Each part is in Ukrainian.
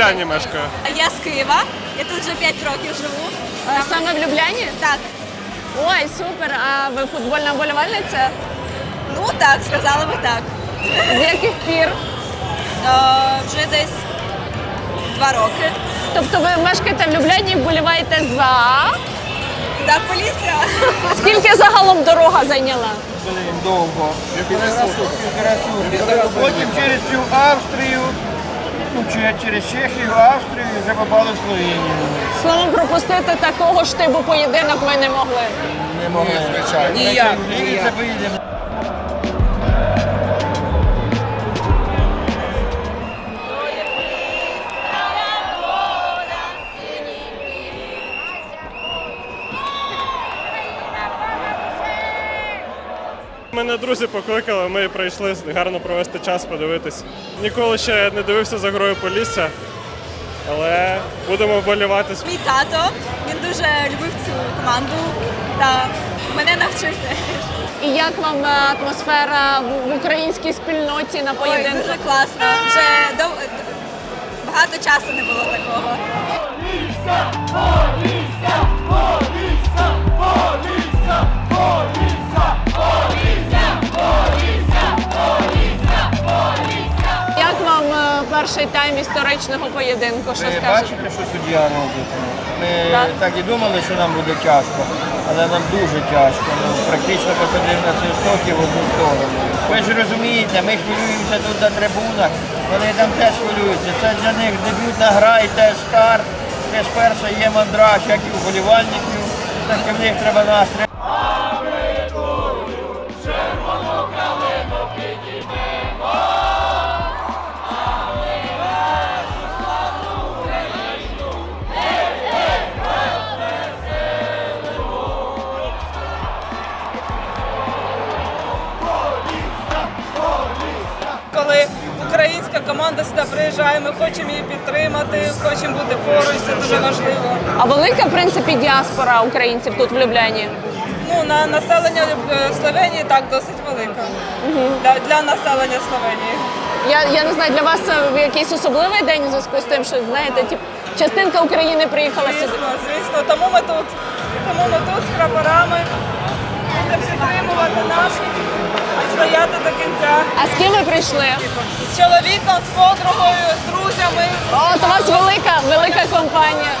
Любляні мешкаю. Я з Києва. Я тут вже 5 років живу. Е, Саме в Любляні? Так. Ой, супер. А ви футбольна вболівальниця? Ну так, сказала би так. З яких пір? Е, вже десь два роки. Тобто ви мешкаєте в Любляні і вболіваєте за. За Полісся. Скільки загалом дорога зайняла? Блин, довго. Півтора сутки. Потім через цю Австрію, ну, чи- через Чехію, Австрію і вже попали в Словенію. Словом, пропустити такого штибу поєдинок ми не могли. Не могли, звичайно. Ніяк. Це поїдемо. Мене друзі покликали, ми прийшли гарно провести час, подивитись. Ніколи ще не дивився за грою Полісся, але будемо вболівати. Мій тато, він дуже любив цю команду та мене навчив. І як вам е, атмосфера в українській спільноті на Ой, дуже класно. Вже дов... багато часу не було такого. Як перший тайм історичного поєдинку? Що Ви скажете? бачите, що суддя робить? Ми Так. так і думали, що нам буде тяжко, але нам дуже тяжко. Ну, практично посадив на цей стоки в одну сторону. Ви ж розумієте, ми хвилюємося тут на трибунах, вони там теж хвилюються. Це для них дебютна гра і теж старт. Теж перша є мандраж, як і у болівальників, так і в них треба настрій. Команда сюди приїжджає, ми хочемо її підтримати, хочемо бути поруч, це дуже важливо. А велика, в принципі, діаспора українців тут в Любляні? Ну, на населення е, Словенії так досить велика. Для, для населення Словенії. Я, я не знаю, для вас це якийсь особливий день у зв'язку з тим, що знаєте, тип, частинка України приїхала сюди. Звісно, звісно. Тому ми тут. Тому ми тут з прапорами будемо підтримувати нас і стояти до кінця. А з ким ви прийшли? З чоловіком, з подругою, з друзями. О, то у вас велика, велика компанія.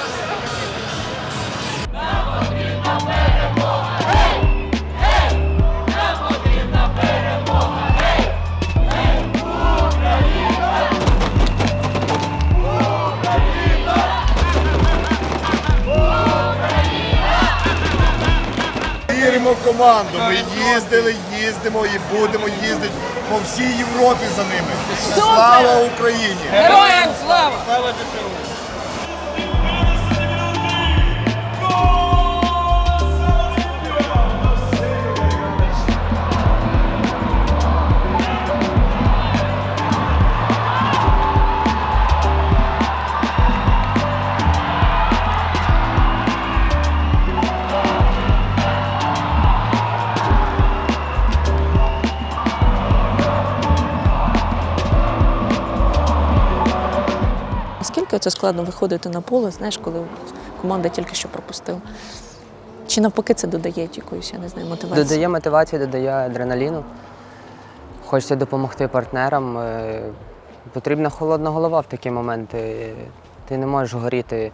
Команду. Ми їздили, їздимо і будемо їздити по всій Європі за ними. Слава Україні! Героям слава! Слава ЗСУ! Наскільки це складно виходити на поле, знаєш, коли команда тільки що пропустила? Чи навпаки це додає якоїсь, я не знаю, мотивації? Додає мотивації, додає адреналіну. Хочеться допомогти партнерам. Е, Потрібна холодна голова в такі моменти. Ти не можеш горіти.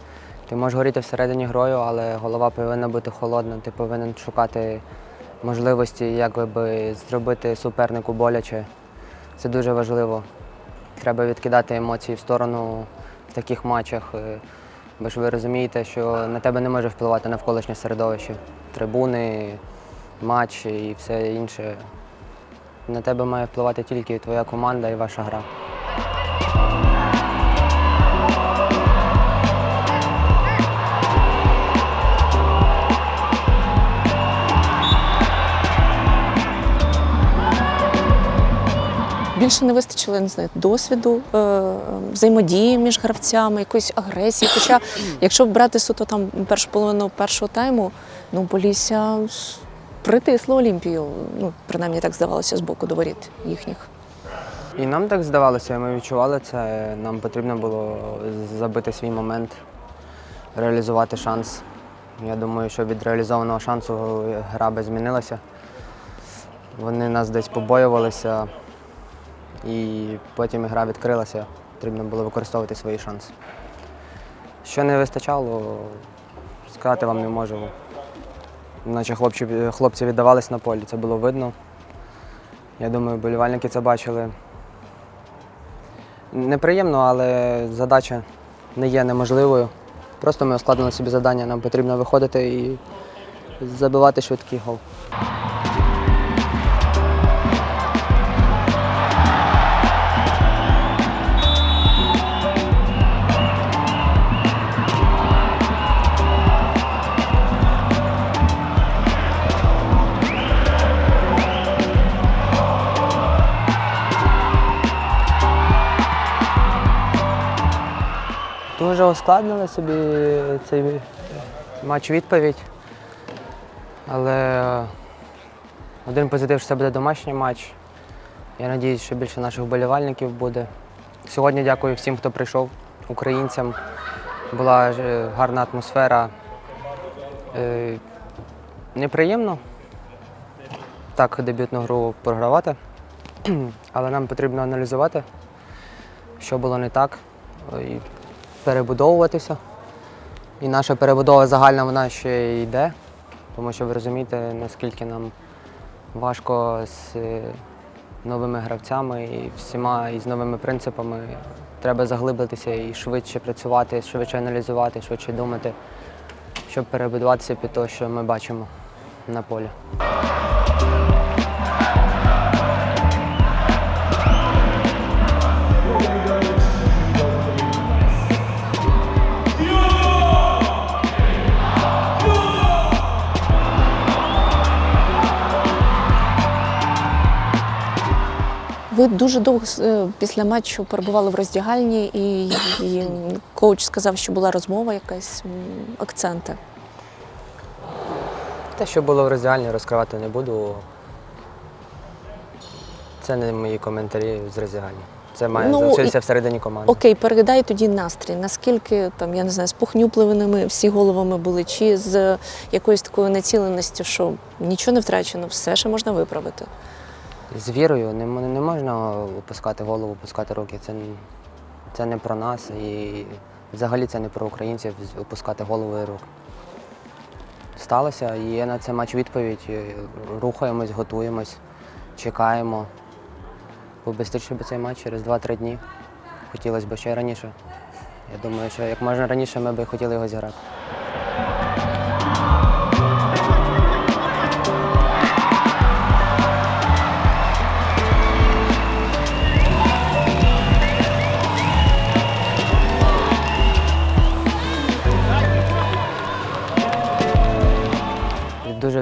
Ти можеш горіти всередині грою, але голова повинна бути холодна. Ти повинен шукати можливості, як би зробити супернику боляче. Це дуже важливо. Треба відкидати емоції в сторону таких матчах. е, Бо ж ви розумієте, що на тебе не може впливати навколишнє середовище. Трибуни, матч і все інше. На тебе має впливати тільки твоя команда і ваша гра. Більше не вистачило, не знаю, досвіду, е, е, взаємодії між гравцями, якоїсь агресії. Хоча, якщо брати суто там першу половину першого тайму, ну Полісся притисло Олімпію. Ну, принаймні так здавалося з боку до воріт їхніх. І нам так здавалося, ми відчували це. Нам потрібно було забити свій момент, реалізувати шанс. Я думаю, що від реалізованого шансу гра би змінилася. Вони нас десь побоювалися, і потім гра відкрилася. Потрібно було використовувати свої шанси. Що не вистачало, сказати вам не можу. Наче хлопці, хлопці віддавались на полі, це було видно. Я думаю, болівальники це бачили. Неприємно, але задача не є неможливою. Просто ми ускладнили собі завдання, нам потрібно виходити і забивати швидкий гол. Дуже ускладнили собі цей матч відповідь. Але е, один позитив, що це буде домашній матч. Я сподіваюся, що більше наших вболівальників буде. Сьогодні дякую всім, хто прийшов, українцям. Була е, гарна атмосфера. Е, Неприємно так дебютну гру програвати, але нам потрібно аналізувати, що було не так, перебудовуватися. І наша перебудова загальна вона ще йде, тому що ви розумієте, наскільки нам важко з е, новими гравцями і всіма і з новими принципами. Треба заглибитися і швидше працювати, швидше аналізувати, швидше думати, щоб перебудуватися під те, що ми бачимо на полі. Ви дуже довго е, після матчу перебували в роздягальні, і, і коуч сказав, що була розмова, якась акценти. Те, що було в роздягальні, розкривати не буду. Це не мої коментарі з роздягальні. Це має Ну, залишитися і- всередині команди. Окей, передай тоді настрій. Наскільки там, я не знаю, з похнюпливими всі головами були, чи з якоюсь такою націленістю, що нічого не втрачено, все ще можна виправити. З вірою не, не можна опускати голову, опускати руки. Це, це не про нас і взагалі це не про українців опускати голову і руки. Сталося, і є на це матч відповідь. Рухаємось, готуємось, чекаємо. Побистріше би цей матч через 2-3 дні. Хотілося б ще раніше. Я думаю, що як можна раніше ми б хотіли його зіграти.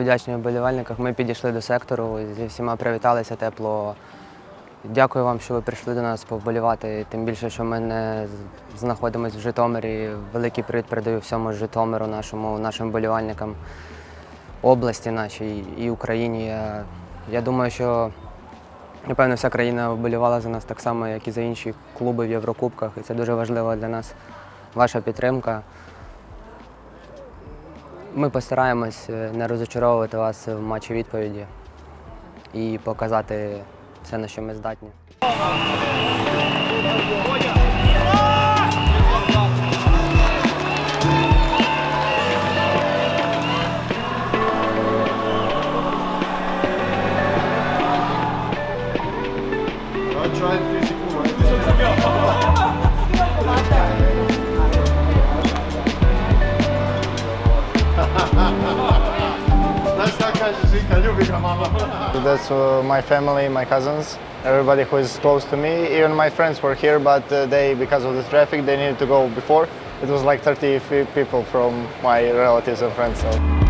Вдячні вболівальникам. Ми підійшли до сектору, зі всіма привіталися тепло. Дякую вам, що ви прийшли до нас повболівати. Тим більше, що ми не знаходимося в Житомирі. Великий привіт передаю всьому Житомиру, нашому, нашим вболівальникам, області нашій і Україні. Я, я думаю, що напевно вся країна вболівала за нас так само, як і за інші клуби в Єврокубках. І це дуже важливо для нас. Ваша підтримка. Ми постараємось е, не розочаровувати вас в матчі відповіді і показати все, на що ми здатні. That's uh, my family, my cousins, everybody who is close to me. Even my friends were here, but uh, they, because of the traffic, they needed to go before. It was like 30 people from my relatives and friends. So.